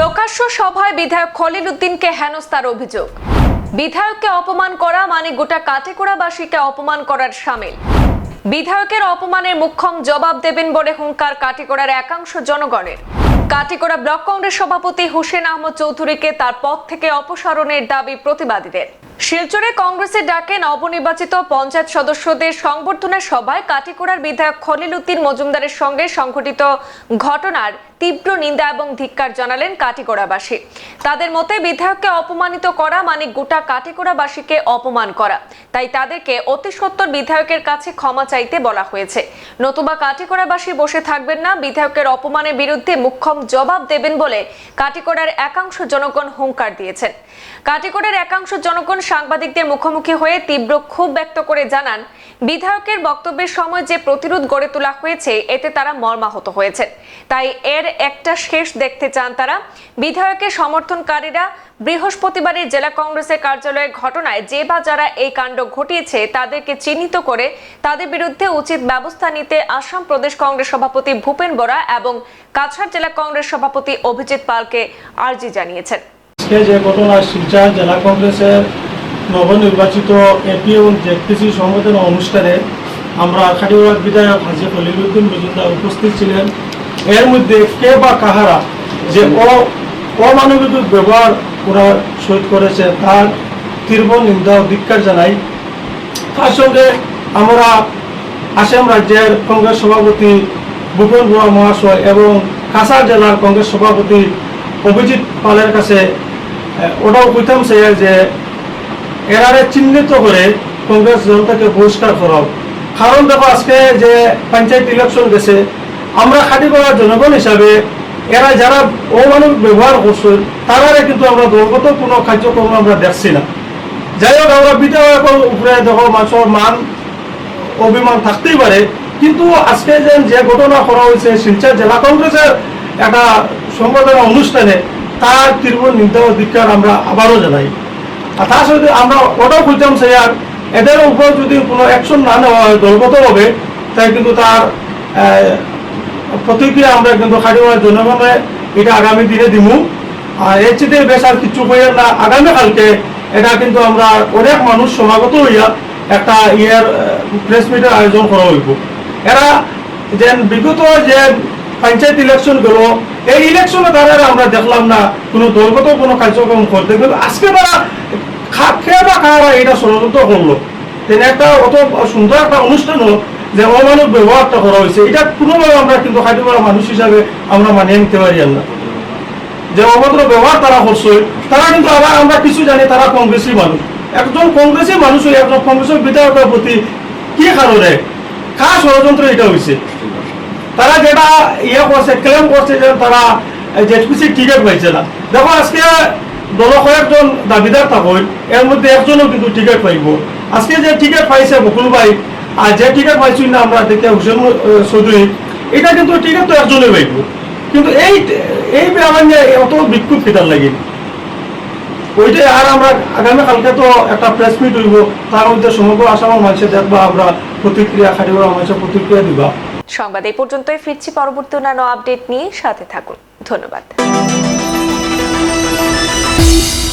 প্রকাশ্য সভায় বিধায়ক খলিল উদ্দিনকে হেনস্তার অভিযোগ। বিধায়ককে অপমান করা মানে গোটা কাটেকোড়াবাসীকে অপমান করার সামিল। বিধায়কের অপমানের মুখ্যম জবাব দেবেন বলে হুঙ্কার কাটিকোড়ার একাংশ জনগণের। কাটিকোড়া ব্লক কংগ্রেস সভাপতি হুসেন আহমদ চৌধুরীকে তার পদ থেকে অপসারণের দাবি প্রতিবাদীদের। শিলচরে কংগ্রেসের ডাকে নবনির্বাচিত পঞ্চায়েত সদস্যদের সংবর্ধনা সভায় কাটিকোড়ার বিধায়ক খলিল উদ্দিন মজুমদারের সঙ্গে সংঘটিত ঘটনার তীব্র নিন্দা এবং ধিক্কার জানালেন কাটিকোড়াবাসী। তাদের মতে, বিধায়ককে অপমানিত করা মানে গোটা কাটিকোড়াবাসীকে অপমান করা। তাই তাদেরকে অতি সত্বর বিধায়কের কাছে ক্ষমা চাইতে বলা হয়েছে। নতুবা কাটিকোড়াবাসী বসে থাকবেন না, বিধায়কের অপমানের বিরুদ্ধে মুখ্যম জবাব দেবেন বলে কাটিকোড়ার একাংশ জনগণ হুঙ্কার দিয়েছেন। কাটিকোড়ার একাংশ জনগণ সাংবাদিকদের মুখোমুখি হয়ে তীব্র ক্ষোভ ব্যক্ত করে জানান, বিধায়কের বক্তব্যের সময় যে প্রতিরোধ গড়ে তোলা হয়েছে, এতে তারা মর্মাহত হয়েছেন। তাই এর একটা শেষ দেখতে চান তারা। বিধায়কের সমর্থনকারীরা বৃহস্পতিবারের জেলা কংগ্রেসের কার্যালয়ের ঘটনায় যে বা যারা এই কাণ্ড ঘটিয়েছে, তাদেরকে চিহ্নিত করে তাদের বিরুদ্ধে উচিত ব্যবস্থা নিতে আসাম প্রদেশ কংগ্রেস সভাপতি ভূপেন বরা এবং কাছাড় জেলা কংগ্রেস সভাপতি অভিজিৎ পালকে আর্জি জানিয়েছেন। আজকে যে ঘটনা, শিলচর জেলা কংগ্রেসের নবনির্বাচিত এপি এবং জেপিসি সংগঠন অনুষ্ঠানে আমরা খাটিগড়ার বিধায়ক হাজি খলিলুদ্দিন মজুমদার উপস্থিত ছিলেন। এর মধ্যে কে বা কাহারা যে অমানবিক ব্যবহার করার সহিত করেছে তার তীব্র নিন্দা ও ধিক্কার জানাই। তার সঙ্গে আমরা আসাম রাজ্যের কংগ্রেস সভাপতি ভূপেন বড়া মহাশয় এবং কাছাড় জেলার কংগ্রেস সভাপতি অভিজিৎ পালের কাছে ওটাও কইতাম সে যে এরারে চিহ্নিত করে কংগ্রেস দলটাকে বহিষ্কার করাও কারণ দেখো আজকে যে পঞ্চায়েত ইলেকশন গেছে, আমরা খাটি করার জনগণ হিসাবে এরা যারা অমানবিক ব্যবহার করছে, তারারে কিন্তু আমরা দলগত কোনো কার্যক্রম আমরা দেখছি না। যাই হোক, আমরা বিধায়কের উপরে দেখো মানুষের মান, অভিমান থাকতেই পারে। কিন্তু আজকে যে যে ঘটনা করা হয়েছে, শিলচর জেলা কংগ্রেসের একটা সংবর্ধনা অনুষ্ঠানে, তার তীব্র নিন্দা ও ধিক্কার আমরা আবারও জানাই। আর তার সাথে আমরা ওটাও খুঁজতাম সে আর এদের উপর যদি কোনো অ্যাকশন না নেওয়া হয়, দলগতভাবে, তাই কিন্তু তার প্রতিক্রিয়া আমরা কিন্তু খাটিমার জনগণে এটা আগামী দিনে দিমু। আর এর চেয়ে বেশ আর কিছু কইয়ার না আগামীকালকে এটা কিন্তু আমরা অনেক মানুষ সমাগত হইয়া একটা ইয়ের প্রেস মিটের আয়োজন করা হইব। এরা যে বিগত যে পঞ্চায়েত ইলেকশন গেল, এই ইলেকশনে তারা আমরা দেখলাম না কোনো দলগত কোনো কার্যক্রম করতে কিন্তু আজকে তারা খেয়ে বা খাওয়া এটা ষড়যন্ত্র করল তেনে একটা অত সুন্দর একটা অনুষ্ঠানও যে অমানব ব্যবহারটা করা হয়েছে। এটা কোনোভাবে আমরা কিন্তু খাটিমারা মানুষ হিসাবে আমরা মানিয়ে নিতে পারি না। যে অভদ্র ব্যবহার তারা করছে, তারা কিন্তু আবার আমরা কিছু জানি, তারা কংগ্রেসী মানুষ। একজন কংগ্রেসী মানুষ হয়ে একজন কংগ্রেসের বিধায়কের প্রতি কি কারণে কা ষড়যন্ত্র এটা হয়েছে? তারা যেটা ইয়ে করছে ক্লেম করছে যে তারা জেটপিসি টিকিট পাইছে না। দেখো আজকে দল কয়েকজন দাবিদার থাকুন, এর মধ্যে একজনও কিন্তু টিকিট পাইব। আজকে যে টিকিট পাইছে বকুল ভাই, আর যে টিকিট পাইছি না আমরা দেখে হুসেন চৌধুরী, এটা কিন্তু টিকিট তো একজনে পাইব। কিন্তু এই এই আমার অত বিক্ষোভ কিতার লাগে? ওইটাই আর আমরা আগামী কালকে তো একটা প্রেস মিট হইব, তার মধ্যে সমগ্র আসামের মানুষের দেখবা, আমরা প্রতিক্রিয়া খাটিবার মানুষের প্রতিক্রিয়া দিবা। সংবাদ এই পর্যন্তই, ফিরছি পরবর্তী অন্যান্য আপডেট নিয়ে, সাথে থাকুন। ধন্যবাদ। Peace.